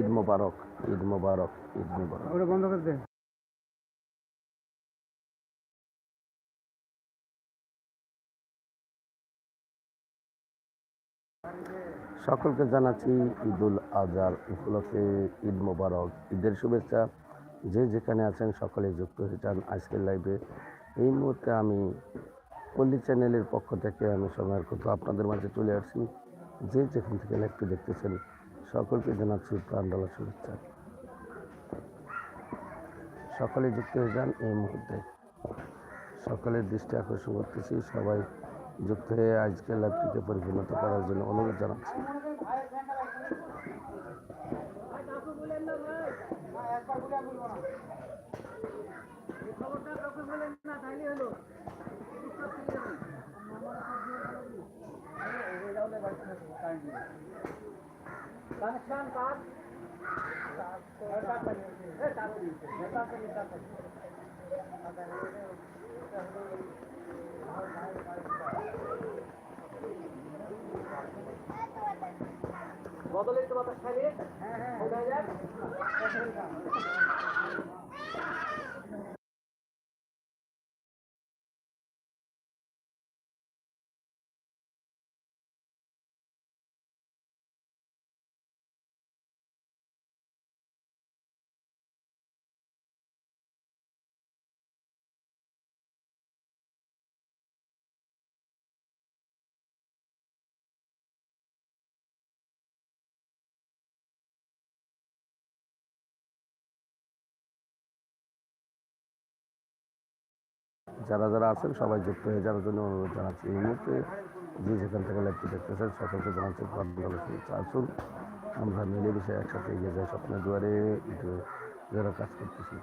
ঈদ মোবারক ঈদ মোবারক ঈদ মোবারক। ওটা বন্ধ করে দে। সকলকে জানাচ্ছি ঈদুল আজহার উপলক্ষে ঈদ মোবারক ঈদের শুভেচ্ছা। যে যেখানে আছেন সকলে যুক্ত হয়ে যান আজকের লাইভে এই মুহূর্তে আমি পল্লী চ্যানেলের পক্ষ থেকে আমি সময়ের কথা আপনাদের মাঝে চলে আসছি যে যেখান থেকে লাইভটি দেখতেছেন সকলকে জানাচ্ছি প্রাণডালা শুভেচ্ছা। সকলে যুক্ত হয়ে যান এই মুহূর্তে। সকলের দৃষ্টি আকর্ষণ করতেছি, সবাই যুক্ত হয়ে আজকের লাইভটিকে পরিপূর্ণত করার জন্য অনুরোধ জানাচ্ছি। বদলে তো বাতাস খাইয়ে হ্যাঁ হ্যাঁ যারা যারা আছেন সবাই যুক্ত হয়ে যাওয়ার জন্য অনুরোধ জানাচ্ছি এই মুহূর্তে যে যেখান থেকে লাইভটি দেখতেছেন সকলকে জানাচ্ছি আসুন আমরা মিলেমিশে একসাথে এগিয়ে যাই স্বপ্নের দুয়ারে যারা কাজ করতেছি।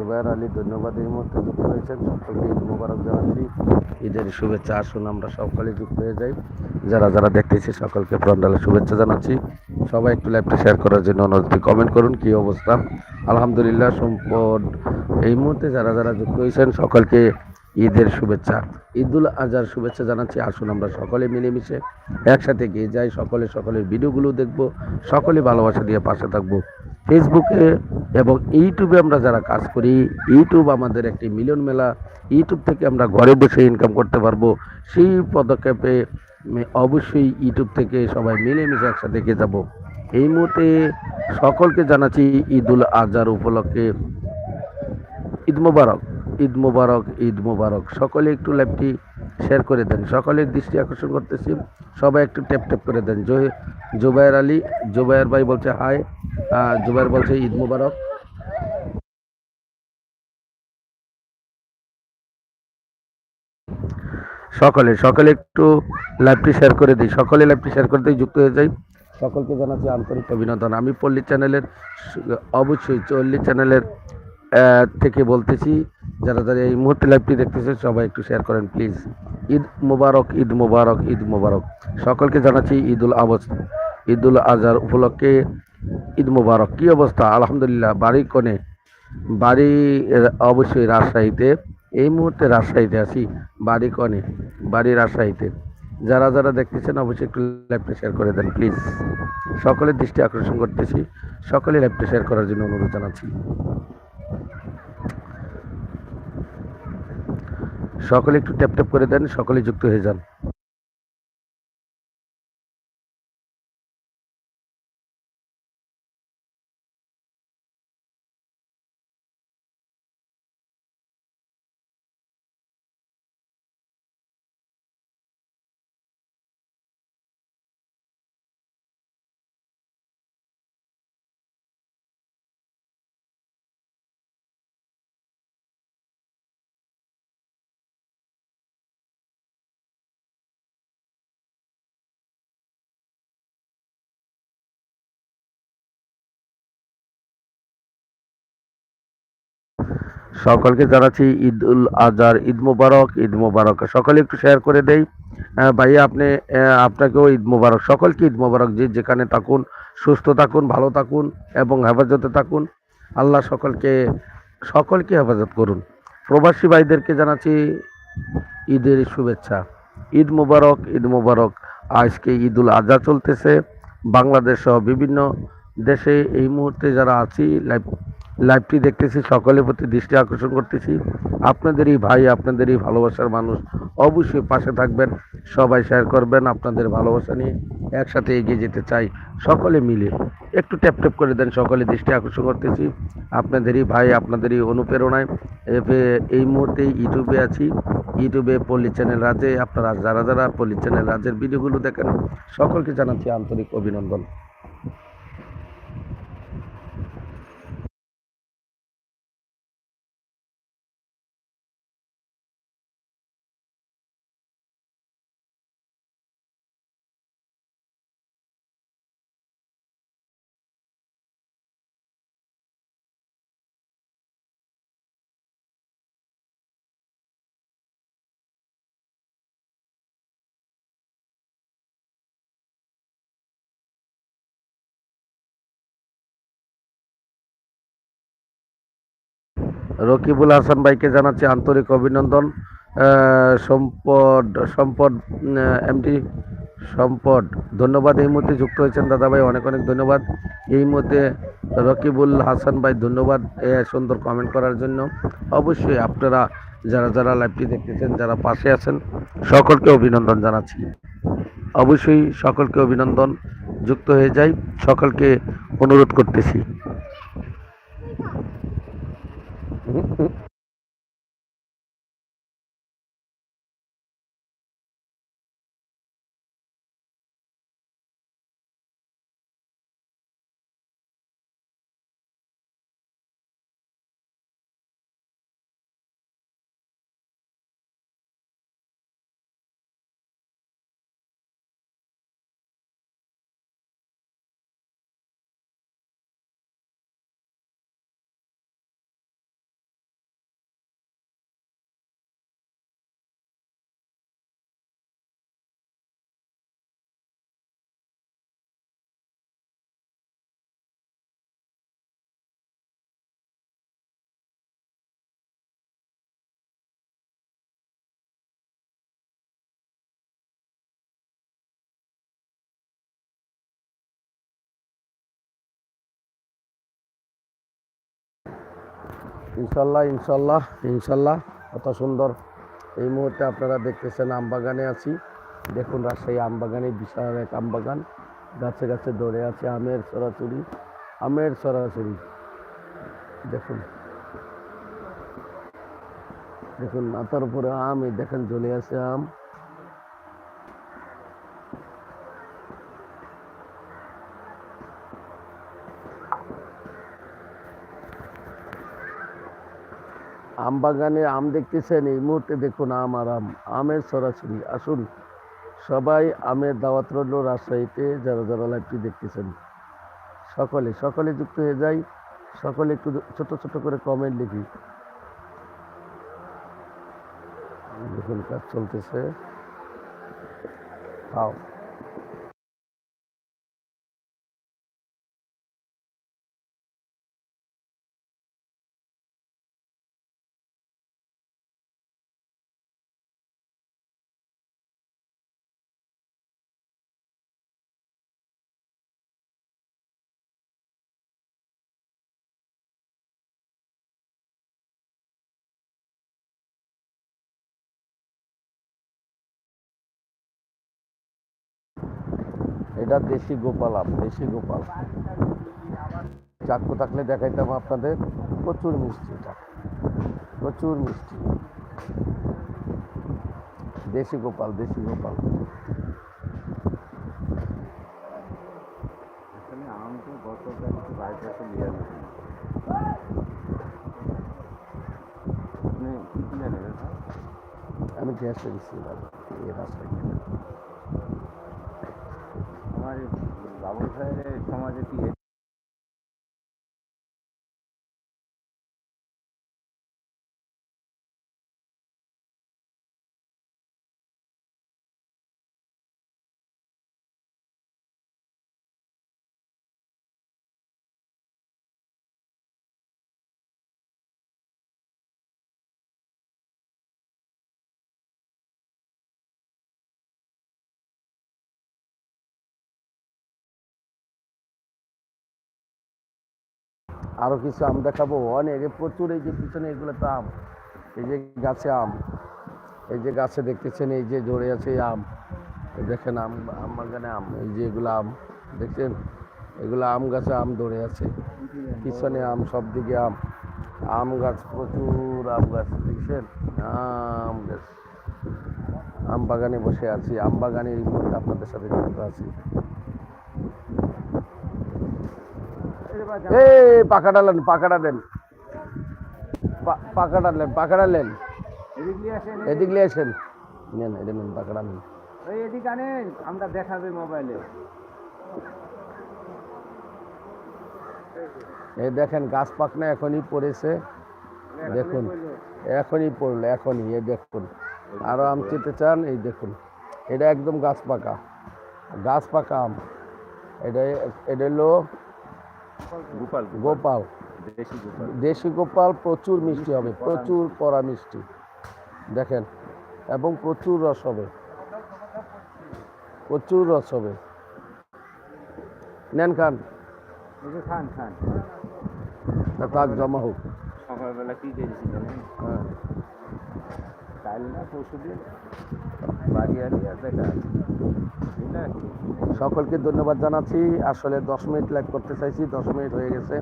জুবাইর আলী, ধন্যবাদ এই মুহূর্তে যুক্ত হয়েছেন। সকলকে ঈদ মোবারক জানাচ্ছি। ঈদের শুভেচ্ছা আসুন, আমরা সকলে যুক্ত হয়ে যাই। যারা যারা দেখতেছি, সকলকে প্রণালে শুভেচ্ছা জানাচ্ছি। সবাই একটু লাইভটি শেয়ার করার জন্য অনুরোধ কমেন্ট করুন কী অবস্থা। আলহামদুলিল্লাহ, সম্পদ। এই মুহূর্তে যারা যারা যুক্ত হয়েছেন, সকলকে ঈদের শুভেচ্ছা, ঈদুল আজহার শুভেচ্ছা জানাচ্ছি। আসুন আমরা সকলে মিলেমিশে একসাথে গিয়ে যাই, সকলে সকলের ভিডিওগুলো দেখব, সকলে ভালোবাসা দিয়ে পাশে থাকব। ফেসবুকে এবং ইউটিউবে আমরা যারা কাজ করি ইউটিউব আমাদের একটি মিলন মেলা। ইউটিউব থেকে আমরা ঘরে বসে ইনকাম করতে পারব। সেই পদক্ষেপে অবশ্যই ইউটিউব থেকে সবাই মিলেমিশে একসাথে গিয়ে যাব। এই মুহূর্তে সকলকে জানাচ্ছি ঈদুল আজহার উপলক্ষে ঈদ মোবারক। ঈদ মোবারক ঈদ মোবারক। সকলে একটু লাইভটি শেয়ার করে দেন। সকলের দৃষ্টি আকর্ষণ করতেছি। সবাই একটু ট্যাপ ট্যাপ করে দেন। জো- জুবায়ের আলী, জুবায়ের ভাই বলছে হাই জুবায়ের বলছে ঈদ মোবারক। সকলে সকলে একটু লাইভটি শেয়ার করে দিই। সকলে লাইভটি শেয়ার করতেই যুক্ত হয়ে যাই। সকলকে জানাচ্ছি আন্তরিক অভিনন্দন। আমি পল্লী চ্যানেলের অবশ্যই চল্লি চ্যানেলের থেকে বলতেছি, যারা যারা এই মুহূর্তে লাইভটি দেখতেছে সবাই একটু শেয়ার করেন প্লিজ ঈদ মোবারক ঈদ মোবারক ঈদ মোবারক। সকলকে জানাচ্ছি ঈদুল আবস, ঈদুল আজহার উপলক্ষে ঈদ মোবারক। কি অবস্থা? আলহামদুলিল্লাহ বাড়ি কোণে। বাড়ি, অবশ্যই রাজশাহীতে। এই মুহূর্তে রাজশাহীতে আছি বাড়ি কনে বাড়ি রাজশাহীতে। যারা যারা দেখতেছেন, অবশ্যই একটু লাইভটা শেয়ার করে দেন প্লিজ সকলের দৃষ্টি আকর্ষণ করতেছি, সকলে লাইভটা শেয়ার করার জন্য অনুরোধ জানাচ্ছি। সকলে একটু ট্যাপ ট্যাপ করে দেন সকলে যুক্ত হয়ে যান। সকলকে জানাচ্ছি ঈদ উল আজহার, ঈদ মোবারক ঈদ মোবারক। সকলে একটু শেয়ার করে দেই। ভাইয়া, আপনি আপনাকেও ঈদ মোবারক। সকলকে ঈদ মোবারক। যে যেখানে থাকুন, সুস্থ থাকুন, ভালো থাকুন এবং হেফাজতে থাকুন। আল্লাহ সকলকে সকলকে হেফাজত করুন। প্রবাসী ভাইদেরকে জানাচ্ছি ঈদের শুভেচ্ছা। ঈদ মোবারক ঈদ মোবারক। আজকে ঈদ উল আজহা চলতেছে। বাংলাদেশ সহ বিভিন্ন দেশে এই মুহূর্তে যারা আছি লাইভ লাইভটি দেখতেছি, সকলের প্রতি দৃষ্টি আকর্ষণ করতেছি। আপনাদেরই ভাই, আপনাদেরই ভালোবাসার মানুষ, অবশ্যই পাশে থাকবেন, সবাই শেয়ার করবেন আপনাদের ভালোবাসা নিয়ে, একসাথে এগিয়ে যেতে চাই, সকলে মিলে। একটু ট্যাপ ট্যাপ করে দেন, সকলে দৃষ্টি আকর্ষণ করতেছি। আপনাদেরই ভাই, আপনাদেরই অনুপ্রেরণায় এই মুহূর্তে ইউটিউবে আছি। ইউটিউবে পল্লী চ্যানেল রাজে, আপনারা যারা যারা পল্লী চ্যানেল রাজের ভিডিওগুলো দেখেন, সকলকে জানাচ্ছি আন্তরিক অভিনন্দন। রকিবুল হাসান ভাইকে জানাচ্ছি আন্তরিক অভিনন্দন সম্পদ সম্পদ এমডি সম্পদ। ধন্যবাদ, এই মুহূর্তে যুক্ত হয়েছেন দাদা ভাই অনেক অনেক ধন্যবাদ। এই মুহূর্তে রকিবুল হাসান ভাই, ধন্যবাদ সুন্দর কমেন্ট করার জন্য। অবশ্যই আপনারা যারা যারা লাইভটি দেখতেছেন, যারা পাশে আছেন, সকলকে অভিনন্দন জানাচ্ছি। অবশ্যই সকলকে অভিনন্দন, যুক্ত হয়ে যাই, সকলকে অনুরোধ করতেছি। Mm-hmm. ইনশাল্লাহ ইনশাল্লাহ ইনশাল্লাহ। কত সুন্দর। এই মুহূর্তে আপনারা দেখতেছেন আম বাগানে আছি। দেখুন রাজশাহী আম বাগানে, বিশাল এক আম বাগান। গাছে গাছে দৌড়ে আছে আমের সরাসরি আমের সরাসরি। দেখুন। দেখুন মাথার উপরে আম, এই দেখেন ঝুলে আছে আম। আম বাগানে আম দেখতেছেন, এই মুহূর্তে দেখুন আম আর আম, আমের সরাসরি, আসুন। সবাই আমের দাওয়াত রইল রাজশাহীতে, যারা যারা লাইভটি দেখতেছেন। সকলে সকলে যুক্ত হয়ে যাই, সকলে একটু ছোট ছোট করে কমেন্ট লিখি। দেখুন, কাজ চলতেছে। খাও এটা দেশি গোপাল আম দেশি গোপাল চাকু থাকলে দেখাইতাম আপনাদের প্রচুর মিষ্টি এটা প্রচুর মিষ্টি। দেশি গোপাল দেশি গোপাল। আম তো গতকাল একটু বাইপাসে নিয়ে আসছি আপনি কি কিনে নেবেন স্যার আমি গ্যাসে দিচ্ছিলাম এই রাস্তায় এই বাবুল সাহেবের সমাজে কি আরও কিছু আম দেখাবো। অনেক প্রচুর এই যে পিছনে এগুলো তো আম, এই যে গাছে আম, এই যে গাছে দেখতেছেন, এই যে জড়ে আছে আম দেখেন আম আম বাগানে আম, এই যে এগুলো আম, দেখছেন? এগুলো আম গাছে আম ধরে আছে, পিছনে আম, সব দিকে আম আম গাছ, প্রচুর আম গাছ, দেখছেন? আম গাছ, আম বাগানে বসে আছি, আম বাগানে এই মুহূর্তে আপনাদের সাথে যুক্ত আছি। এদিকে আসেন এদিক। নিয়ে আসেন। নেন এটা নেন পাকাটা নেন। ওই এদিকে আনেন আমরা দেখাবে মোবাইলে। এই দেখেন গাছ পাকনা এখনই পড়েছে। দেখুন এখনই পড়ল এখনই এ দেখুন। আরও আম চেতে চান এই দেখুন। এটা একদম গাছ পাকা। গাছ পাকা আম। এটা এটা হলো গোপাল গোপাল। দেশি গোপাল। প্রচুর মিষ্টি হবে প্রচুর পরা মিষ্টি। দেখেন এবং প্রচুর রস হবে। প্রচুর রস হবে। নেন খান। এই খান খান। তা জমা হোক। সকালবেলা কি হ্যাঁ। কাল না পরশু দিন সকলকে ধন্যবাদ জানাচ্ছি। আসলে দশ মিনিট লাইভ করতে চাইছি, দশ মিনিট হয়ে গেছে।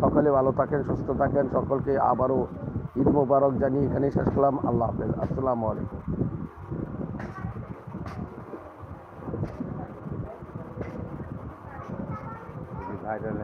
সকলে ভালো থাকেন, সুস্থ থাকেন। সকলকে আবারও ঈদ মোবারক জানিয়ে এখানেই শেষ করলাম। আল্লাহ হাফেজ। আসসালামু আলাইকুম। ভাইরাল